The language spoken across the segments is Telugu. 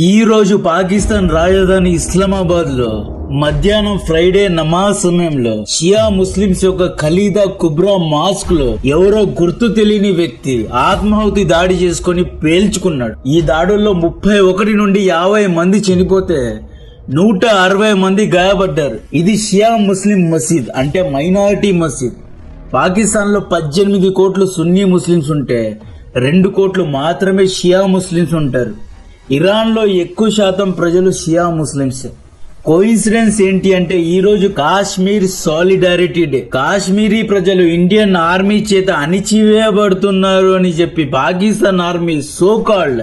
ఈ రోజు పాకిస్తాన్ రాజధాని ఇస్లామాబాద్లో మధ్యాహ్నం ఫ్రైడే నమాజ్ సమయంలో షియా ముస్లింస్ యొక్క ఖలీదా కుబ్రా మాస్క్లో ఎవరో గుర్తు తెలియని వ్యక్తి ఆత్మాహుతి దాడి చేసుకొని పేల్చుకున్నాడు. ఈ దాడుల్లో ముప్పై ఒకటి నుండి యాభై మంది చనిపోతే నూట అరవై మంది గాయపడ్డారు. ఇది షియా ముస్లిం మసీద్ అంటే మైనారిటీ మసీద్. పాకిస్తాన్లో పద్దెనిమిది కోట్లు సున్నీ ముస్లింస్ ఉంటే రెండు కోట్లు మాత్రమే షియా ముస్లింస్ ఉంటారు. ఇరాన్లో ఎక్కువ శాతం ప్రజలు షియా ముస్లిమ్స్. కోయిన్సిడెన్స్ ఏంటి అంటే ఈ రోజు కాశ్మీర్ సాలిడారిటీ డే కాశ్మీరీ ప్రజలు ఇండియన్ ఆర్మీ చేత అణిచివేయబడుతున్నారు అని చెప్పి పాకిస్తాన్ ఆర్మీ సోకాల్డ్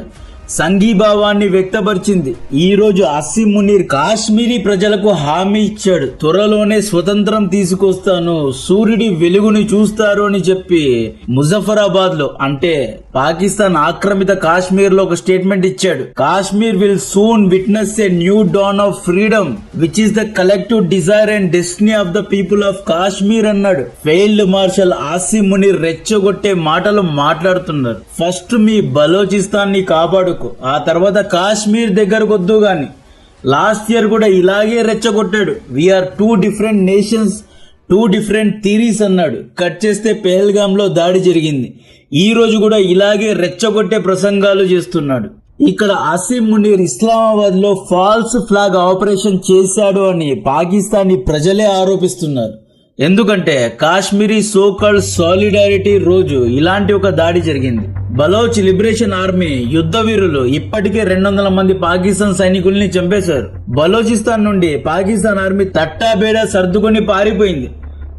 సంఘీభావాన్ని వ్యక్తపరిచింది. ఈరోజు రోజు అస్సిం మునీర్ కాశ్మీరీ ప్రజలకు హామీ ఇచ్చాడు. త్వరలోనే స్వతంత్రం తీసుకొస్తాను. సూర్యుడి వెలుగుని చూస్తారు అని చెప్పి ముజఫరాబాద్లో అంటే పాకిస్తాన్ ఆక్రమిత కాశ్మీర్లో ఒక స్టేట్మెంట్ ఇచ్చాడు. Kashmir will soon witness a new dawn of freedom which is the collective desire and destiny of the people of Kashmir అన్నాడు. ఫెయిల్డ్ మార్షల్ ఆసిమ్ మునీర్ రెచ్చగొట్టే మాటలు మాట్లాడుతున్నారు. ఫస్ట్ మీ బలోచిస్తాన్ని కాపాడు. వరకు. ఆ తర్వాత కాశ్మీర్ దగ్గరకు వద్దు గాని. లాస్ట్ ఇయర్ కూడా ఇలాగే రెచ్చగొట్టాడు. We are two different nations two different theories అన్నాడు. కట్ చేస్తే పెహల్గామ్లో దాడి జరిగింది. ఈ రోజు కూడా ఇలాగే రెచ్చగొట్టే ప్రసంగాలు చేస్తున్నాడు. ఇక్కడ అసీం మునీర్ ఇస్లామాబాద్లో ఫాల్స్ ఫ్లాగ్ ఆపరేషన్ చేశాడు అని పాకిస్తానీ ప్రజలే ఆరోపిస్తున్నారు. ఎందుకంటే కాశ్మీరీ సోకల్ సాలిడారిటీ రోజు ఇలాంటి ఒక దాడి జరిగింది. బలోచ్ లిబరేషన్ ఆర్మీ యుద్ధ వీరులు ఇప్పటికే రెండు వందల మంది పాకిస్తాన్ సైనికుల్ని చంపేశారు. బలోచిస్తాన్ నుండి పాకిస్తాన్ ఆర్మీ తట్టాబేడా సర్దుకొని పారిపోయింది.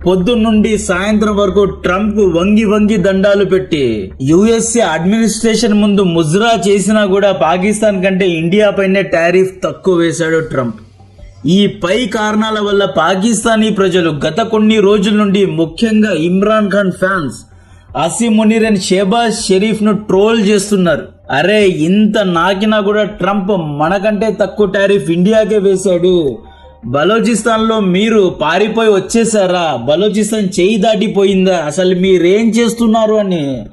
పొద్దున్నుండి సాయంత్రం వరకు ట్రంప్ వంగి వంగి దండాలు పెట్టి యుఎస్ఏ అడ్మినిస్ట్రేషన్ ముందు ముజ్రా చేసినా కూడా పాకిస్తాన్ కంటే ఇండియా పైనే టారిఫ్ తక్కువ వేశాడు ట్రంప్. ఈ పై కారణాల వల్ల పాకిస్తానీ ప్రజలు గత కొన్ని రోజుల నుండి ముఖ్యంగా ఇమ్రాన్ ఖాన్ ఫ్యాన్స్ అసీం మునీర్ అండ్ షేబాజ్ షరీఫ్ను ట్రోల్ చేస్తున్నారు. అరే ఇంత నాకినా కూడా ట్రంప్ మనకంటే తక్కువ టారిఫ్ ఇండియాకే వేశాడు. బలోచిస్తాన్లో మీరు పారిపోయి వచ్చేసారా? బలోచిస్తాన్ చేయి దాటిపోయిందా? అసలు మీరేం చేస్తున్నారు అని.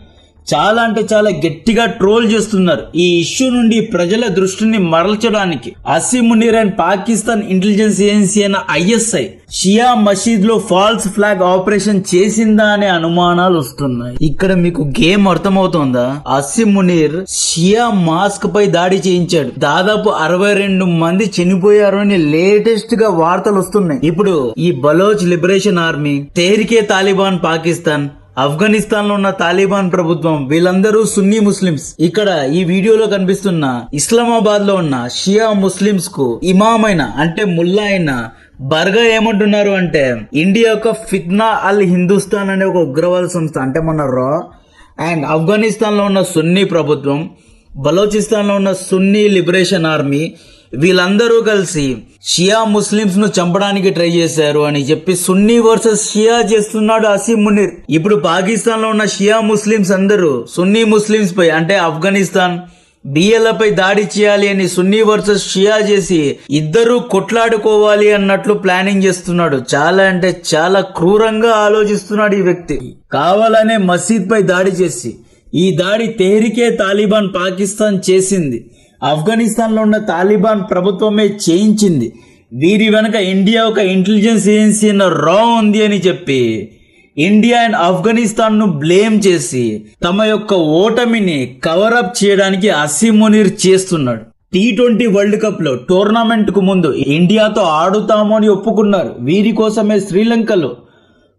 చాలా అంటే చాలా గట్టిగా ట్రోల్ చేస్తున్నారు ఈ ఇష్యూ నుండి ప్రజల దృష్టిని మరల్చడానికి. Asim Munir and Pakistan intelligence agency అయిన ఐఎస్ఐ షియా మసీద్లో ఫాల్స్ ఫ్లాగ్ ఆపరేషన్ చేసిందా అనే అనుమానాలు వస్తున్నాయి. ఇక్కడ మీకు గేమ్ అర్థమవుతోందా? అసీ మునీర్ షియా మాస్క్ పై దాడి చేయించాడు. దాదాపు అరవై రెండు మంది చనిపోయారు అని లేటెస్ట్గా వార్తలు వస్తున్నాయి. ఇప్పుడు ఈ బలోచ్ లిబరేషన్ ఆర్మీ తేరికే తాలిబాన్ పాకిస్తాన్ ఆఫ్ఘనిస్తాన్లో ఉన్న తాలిబాన్ ప్రభుత్వం వీళ్ళందరూ సున్నీ ముస్లిమ్స్. ఇక్కడ ఈ వీడియోలో కనిపిస్తున్న ఇస్లామాబాద్లో ఉన్న షియా ముస్లిమ్స్కు ఇమామైన అంటే ముల్లా అయిన బర్గా ఏమంటున్నారు అంటే ఇండియా యొక్క ఫిత్నా అల్ హిందుస్థాన్ అనే ఒక ఉగ్రవాద సంస్థ అంటే మన రా అండ్ ఆఫ్ఘనిస్తాన్లో ఉన్న సున్నీ ప్రభుత్వం బలోచిస్తాన్లో ఉన్న సున్నీ లిబరేషన్ ఆర్మీ వీళ్ళందరూ కలిసి షియా ముస్లింస్ను చంపడానికి ట్రై చేశారు అని చెప్పి సున్నీ వర్సెస్ షియా చేస్తున్నాడు అసీం మునీర్. ఇప్పుడు పాకిస్తాన్లో ఉన్న షియా ముస్లింస్ అందరూ సున్నీ ముస్లింస్ పై అంటే ఆఫ్ఘనిస్తాన్ బిఎల్పై దాడి చేయాలి అని సున్నీ వర్సెస్ షియా చేసి ఇద్దరు కొట్లాడుకోవాలి అన్నట్లు ప్లానింగ్ చేస్తున్నాడు. చాలా అంటే చాలా క్రూరంగా ఆలోచిస్తున్నాడు ఈ వ్యక్తి. కావాలనే మసీద్ పై దాడి చేసి ఈ దాడి తేరికే తాలిబాన్ పాకిస్తాన్ చేసింది. ఆఫ్ఘనిస్తాన్లో ఉన్న తాలిబాన్ ప్రభుత్వమే చేయించింది. వీరి వెనక ఇండియా ఒక ఇంటెలిజెన్స్ ఏజెన్సీ అన్న రా ఉంది అని చెప్పి ఇండియా అండ్ ఆఫ్ఘనిస్తాన్ను బ్లేమ్ చేసి తమ యొక్క ఓటమిని కవరప్ చేయడానికి అసీం మునీర్ చేస్తున్నాడు. టీ ట్వంటీ వరల్డ్ కప్లో టోర్నమెంట్కు ముందు ఇండియాతో ఆడుతాము అని ఒప్పుకున్నారు. వీరి కోసమే శ్రీలంకలో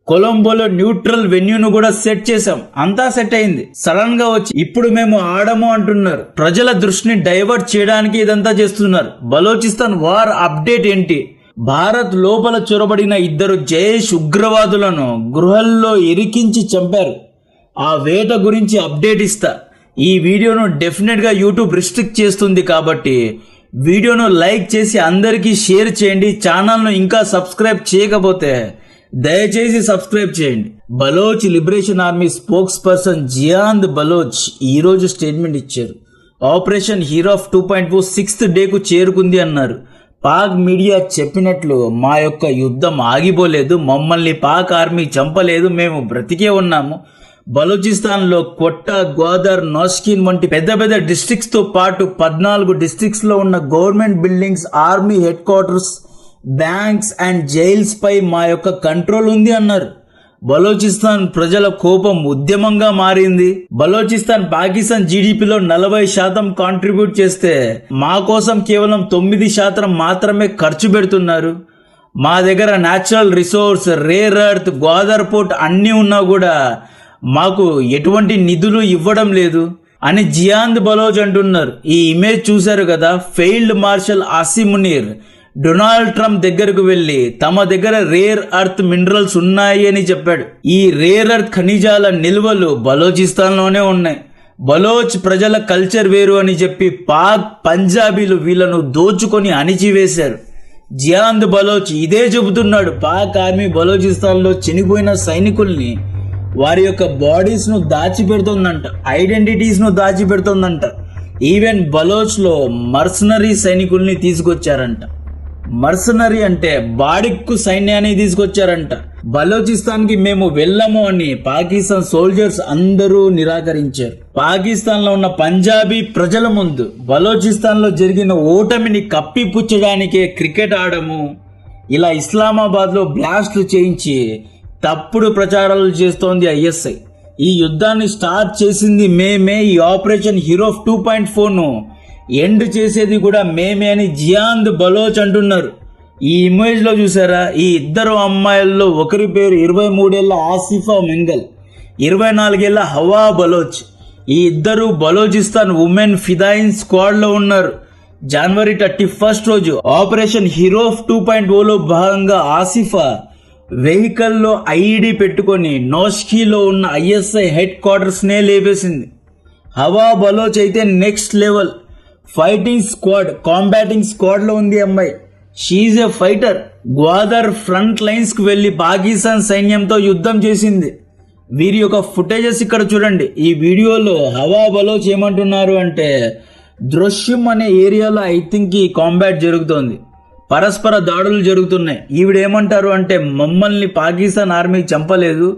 కొలంబోలో న్యూట్రల్ వెన్యూను కూడా సెట్ చేశాం. అంతా సెట్ అయింది. సడన్గా వచ్చి ఇప్పుడు మేము ఆడము అంటున్నారు. ప్రజల దృష్టిని డైవర్ట్ చేయడానికి ఇదంతా చేస్తున్నారు. బలోచిస్తాన్ వార్ అప్డేట్ ఏంటి? భారత్ లోపల చొరబడిన ఇద్దరు జైష్ ఉగ్రవాదులను గృహల్లో ఇరికించి చంపారు. ఆ వేట గురించి అప్డేట్ ఇస్తా. ఈ వీడియోను డెఫినెట్గా యూట్యూబ్ రిస్ట్రిక్ట్ చేస్తుంది కాబట్టి వీడియోను లైక్ చేసి అందరికీ షేర్ చేయండి. ఛానల్ను ఇంకా సబ్స్క్రైబ్ చేయకపోతే దయచేసి సబ్స్క్రైబ్ చేయండి. Baloch liberation army spokesperson Jeeyand Baloch ఈరోజు స్టేట్మెంట్ ఇచ్చారు. Operation hero of two point four sixth డేకు చేరుకుంది అన్నారు. పాక్ మీడియా చెప్పినట్లు మా యొక్క యుద్ధం ఆగిపోలేదు మమ్మల్ని పాక్ ఆర్మీ చంపలేదు మేము బ్రతికే ఉన్నాము. బలూచిస్తాన్లో కొట్ట గోదర్ నోస్కిన్ వంటి పెద్ద పెద్ద డిస్ట్రిక్ట్స్తో పాటు పద్నాలుగు డిస్ట్రిక్ట్స్లో ఉన్న government buildings army headquarters banks and jails పై మా యొక్క కంట్రోల్ ఉంది అన్నారు. బలోచిస్తాన్ ప్రజల కోపం ఉద్యమంగా మారింది. బలోచిస్తాన్ పాకిస్తాన్ జీడిపిలో నలభై శాతం కాంట్రిబ్యూట్ చేస్తే మా కోసం కేవలం తొమ్మిది శాతం మాత్రమే ఖర్చు పెడుతున్నారు. మా దగ్గర natural resource rare earth Godavari port అన్నీ ఉన్నా కూడా మాకు ఎటువంటి నిధులు ఇవ్వడం లేదు అని జియాంద్ బలోచ్ అంటున్నారు. ఈ ఇమేజ్ చూశారు కదా failed marshal Asim Munir Donald Trump దగ్గరకు వెళ్ళి తమ దగ్గర రేర్ అర్త్ మినరల్స్ ఉన్నాయి అని చెప్పాడు. ఈ రేర్ అర్త్ ఖనిజాల నిల్వలు బలోచిస్తాన్లోనే ఉన్నాయి. బలోచ్ ప్రజల కల్చర్ వేరు అని చెప్పి పాక్ పంజాబీలు వీళ్ళను దోచుకొని అణిచివేశారు. జియాంద్ బలోచ్ ఇదే చెబుతున్నాడు. పాక్ ఆర్మీ బలోచిస్తాన్లో చనిపోయిన సైనికుల్ని వారి యొక్క బాడీస్ను దాచిపెడుతుందంట. ఐడెంటిటీస్ను దాచిపెడుతుందంట. ఈవెన్ బలోచ్లో మర్సనరీ సైనికుల్ని తీసుకొచ్చారంట. మర్సనరీ అంటే బాడిక్కు సైన్యాన్ని తీసుకొచ్చారంట. బలోచిస్తాన్కి మేము వెళ్ళము అని పాకిస్తాన్ సోల్జర్స్ అందరూ నిరాకరించారు. పాకిస్తాన్లో ఉన్న పంజాబీ ప్రజల ముందు బలోచిస్తాన్లో జరిగిన ఓటమిని కప్పిపుచ్చడానికే క్రికెట్ ఆడము ఇలా ఇస్లామాబాద్లో బ్లాస్ట్లు చేయించి తప్పుడు ప్రచారాలు చేస్తోంది ఐఎస్ఐ. ఈ యుద్ధాన్ని స్టార్ట్ చేసింది మేమే ఈ ఆపరేషన్ హీరో టూ పాయింట్ ఫోర్ను ఎండ్ చేసేది కూడా మేమే అని జియాంద్ బలోచ్ అంటున్నారు. ఈ ఇమేజ్లో చూసారా? ఈ ఇద్దరు అమ్మాయిల్లో ఒకరి పేరు ఇరవై మూడేళ్ళ ఆసిఫా మెంగల్ ఇరవై నాలుగేళ్ళ హవా బలోచ్. ఈ ఇద్దరు బలోచిస్తాన్ ఉమెన్ ఫిదాయిన్ స్క్వాడ్లో ఉన్నారు. జనవరి థర్టీ ఫస్ట్ రోజు ఆపరేషన్ హీరో టూ పాయింట్ ఓలో భాగంగా ఆసిఫా వెహికల్లో ఐఈడి పెట్టుకొని నోస్కీలో ఉన్న ఐఎస్ఐ హెడ్ క్వార్టర్స్నే లేపేసింది. హవా బలోచ్ అయితే next level. Fighting squad combating స్క్వాడ్లో ఉంది అమ్మాయి. She's a fighter Gwadar front లైన్స్కు వెళ్ళి పాకిస్తాన్ సైన్యంతో యుద్ధం చేసింది. వీరి యొక్క ఫుటేజెస్ ఇక్కడ చూడండి. ఈ వీడియోలో హవా బలోచ్ ఏమంటున్నారు అంటే దృశ్యం అనే ఏరియాలో ఐ థింక్ ఈ కాంబాట్ జరుగుతోంది. పరస్పర దాడులు జరుగుతున్నాయి. ఈవిడేమంటారు అంటే మమ్మల్ని పాకిస్తాన్ ఆర్మీ చంపలేదు.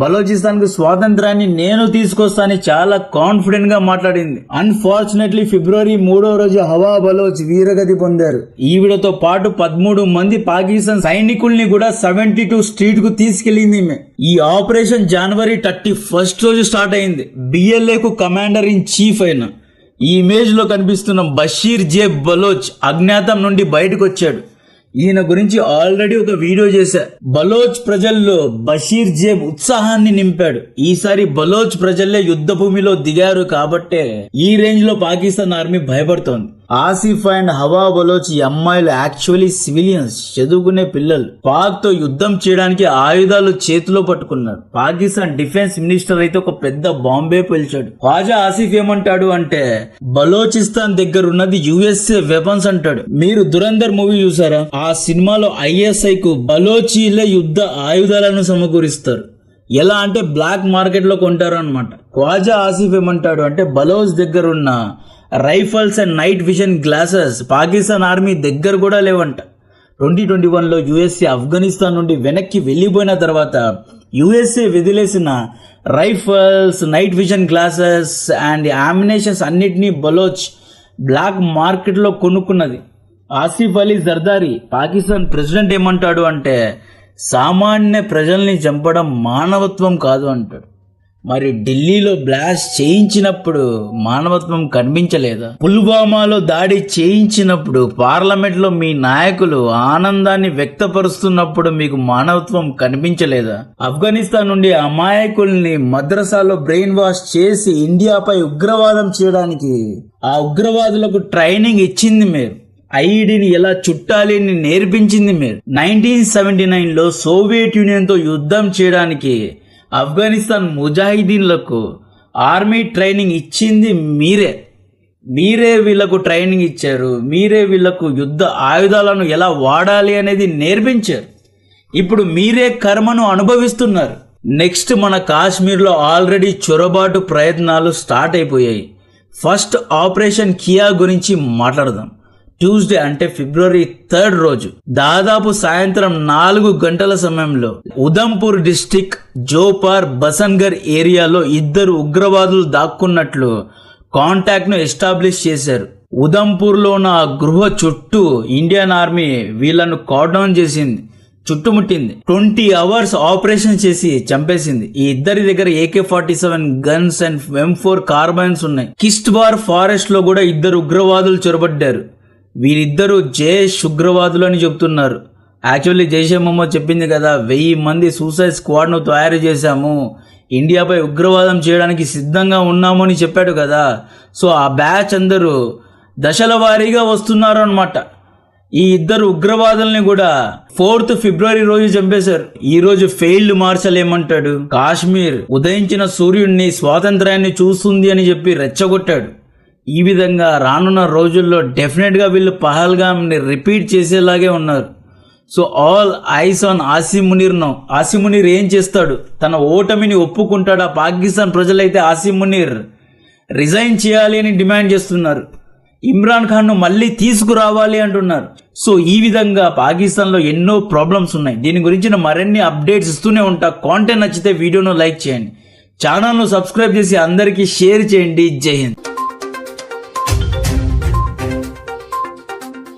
బలోచిస్తాన్కు స్వాతంత్రాన్ని నేను తీసుకొస్తానని చాలా కాన్ఫిడెంట్గా మాట్లాడింది. అన్ఫార్చునేట్లీ ఫిబ్రవరి మూడో రోజు హవా బలోచ్ వీరగతి పొందారు. ఈవిడతో పాటు పదమూడు మంది పాకిస్తాన్ సైనికుల్ని కూడా సెవెంటీ టూ స్ట్రీట్కు తీసుకెళ్ళింది ఈమె. ఈ ఆపరేషన్ జనవరి థర్టీ ఫస్ట్ రోజు స్టార్ట్ అయింది. బిఎల్ఏ కు కమాండర్ ఇన్ చీఫ్ అయిన ఈ ఇమేజ్లో కనిపిస్తున్న బషీర్ జే బలోచ్ అజ్ఞాతం నుండి బయటకు వచ్చాడు. ఈయన గురించి ఆల్రెడీ ఒక వీడియో చేశా. బలోచ్ ప్రజల్లో బషీర్ జేబ్ ఉత్సాహాన్ని నింపాడు. ఈసారి బలోచ్ ప్రజల్లే యుద్ధ భూమిలో దిగారు కాబట్టే ఈ రేంజ్లో పాకిస్తాన్ ఆర్మీ భయపడుతోంది. ఆసిఫ్ అండ్ హవా బలోచ్ ఈ అమ్మాయిలు యాక్చువల్లీ సివిలియన్స్ చదువుకునే పిల్లలు. పాక్తో యుద్ధం చేయడానికి ఆయుధాలు చేతిలో పట్టుకున్నారు. పాకిస్తాన్ డిఫెన్స్ మినిస్టర్ అయితే ఒక పెద్ద బాంబే పిలిచాడు. ఖాజా ఆసిఫ్ ఏమంటాడు అంటే బలోచిస్తాన్ దగ్గర ఉన్నది యుఎస్ఏ వెపన్స్ అంటాడు. మీరు దురందర్ మూవీ చూసారా? ఆ సినిమాలో ఐఎస్ఐ కు బలోచీలే యుద్ధ ఆయుధాలను సమకూరిస్తారు. ఎలా అంటే బ్లాక్ మార్కెట్లో కొంటారు అనమాట ఖవాజా ఆసిఫ్ ఏమంటాడు అంటే బలోచ్ దగ్గర ఉన్న rifles and night vision glasses Pakistan army దగ్గర కూడా లేవంట. ట్వంటీ ట్వంటీ వన్లో యుఎస్ఏ ఆఫ్ఘనిస్తాన్ నుండి వెనక్కి వెళ్ళిపోయిన తర్వాత యుఎస్ఏ వదిలేసిన rifles night vision glasses and ammunitions అన్నిటినీ బలోచ్ బ్లాక్ మార్కెట్లో కొనుక్కున్నది. ఆసిఫ్ అలీ జర్దారి పాకిస్తాన్ ప్రెసిడెంట్ ఏమంటాడు అంటే సామాన్య ప్రజల్ని చంపడం మానవత్వం కాదు అంటాడు. మరి ఢిల్లీలో బ్లాస్ట్ చేయించినప్పుడు మానవత్వం కనిపించలేదా? పుల్వామాలో దాడి చేయించినప్పుడు పార్లమెంట్లో మీ నాయకులు ఆనందాన్ని వ్యక్తపరుస్తున్నప్పుడు మీకు మానవత్వం కనిపించలేదా? ఆఫ్ఘనిస్తాన్ నుండి అమాయకుల్ని మద్రసాలో బ్రెయిన్ వాష్ చేసి ఇండియాపై ఉగ్రవాదం చేయడానికి ఆ ఉగ్రవాదులకు ట్రైనింగ్ ఇచ్చింది మీరు. ఐడిని ఎలా చుట్టాలి అని నేర్పించింది మీరు. నైన్టీన్ సెవెంటీ నైన్లో సోవియట్ యూనియన్తో యుద్ధం చేయడానికి ఆఫ్ఘనిస్తాన్ ముజాహిదీన్లకు ఆర్మీ ట్రైనింగ్ ఇచ్చింది మీరే. మీరే వీళ్ళకు ట్రైనింగ్ ఇచ్చారు. మీరే వీళ్ళకు యుద్ధ ఆయుధాలను ఎలా వాడాలి అనేది నేర్పించారు. ఇప్పుడు మీరే కర్మను అనుభవిస్తున్నారు. నెక్స్ట్ మన కాశ్మీర్లో ఆల్రెడీ చొరబాటు ప్రయత్నాలు స్టార్ట్ అయిపోయాయి. ఫస్ట్ ఆపరేషన్ కియా గురించి మాట్లాడదాం. ట్యూస్డే అంటే ఫిబ్రవరి థర్డ్ రోజు. దాదాపు సాయంత్రం నాలుగు గంటల సమయంలో ఉదంపూర్ డిస్టిక్ జోపార్ బసన్గర్ ఏరియాలో ఇద్దరు ఉగ్రవాదులు దాక్కున్నట్లు కాంటాక్ట్ను ఎస్టాబ్లిష్ చేశారు. ఉదంపూర్లో ఉన్న ఆ గృహ చుట్టూ ఇండియన్ ఆర్మీ వీళ్ళను డౌన్ చేసింది చుట్టుముట్టింది. ట్వంటీ అవర్స్ ఆపరేషన్ చేసి చంపేసింది. ఈ ఇద్దరి దగ్గర AK forty seven guns and M four carbines ఉన్నాయి. కిస్ట్ బార్ ఫారెస్ట్లో కూడా ఇద్దరు ఉగ్రవాదులు చొరబడ్డారు. వీరిద్దరూ జేష్ ఉగ్రవాదులు అని చెప్తున్నారు. యాక్చువల్లీ జైషే మొహమ్మద్ చెప్పింది కదా వెయ్యి మంది సూసైడ్ స్క్వాడ్ను తయారు చేశాము. ఇండియాపై ఉగ్రవాదం చేయడానికి సిద్ధంగా ఉన్నాము అని చెప్పాడు కదా. సో ఆ బ్యాచ్ అందరూ దశల వారీగా వస్తున్నారు అనమాట ఈ ఇద్దరు ఉగ్రవాదుల్ని కూడా ఫోర్త్ ఫిబ్రవరి రోజు చంపేశారు. ఈ రోజు ఫెయిల్డ్ మార్షల్ ఏమంటాడు? కాశ్మీర్ ఉదయించిన సూర్యుడిని స్వాతంత్రాన్ని చూస్తుంది అని చెప్పి రెచ్చగొట్టాడు. ఈ విధంగా రానున్న రోజుల్లో డెఫినెట్గా వీళ్ళు పహల్గామ్ని రిపీట్ చేసేలాగే ఉన్నారు. So all eyes on Asim Munir no ఏం చేస్తాడు? తన ఓటమిని ఒప్పుకుంటాడా? పాకిస్తాన్ ప్రజలైతే ఆసిమునీర్ రిజైన్ చేయాలి అని డిమాండ్ చేస్తున్నారు. ఇమ్రాన్ ఖాన్ను మళ్ళీ తీసుకురావాలి అంటున్నారు. సో ఈ విధంగా పాకిస్తాన్లో ఎన్నో ప్రాబ్లమ్స్ ఉన్నాయి. దీని గురించిన మరిన్ని అప్డేట్స్ ఇస్తూనే ఉంటా. కాంటెంట్ నచ్చితే వీడియోను లైక్ చేయండి. ఛానల్ను సబ్స్క్రైబ్ చేసి అందరికీ షేర్ చేయండి. జై హింద్.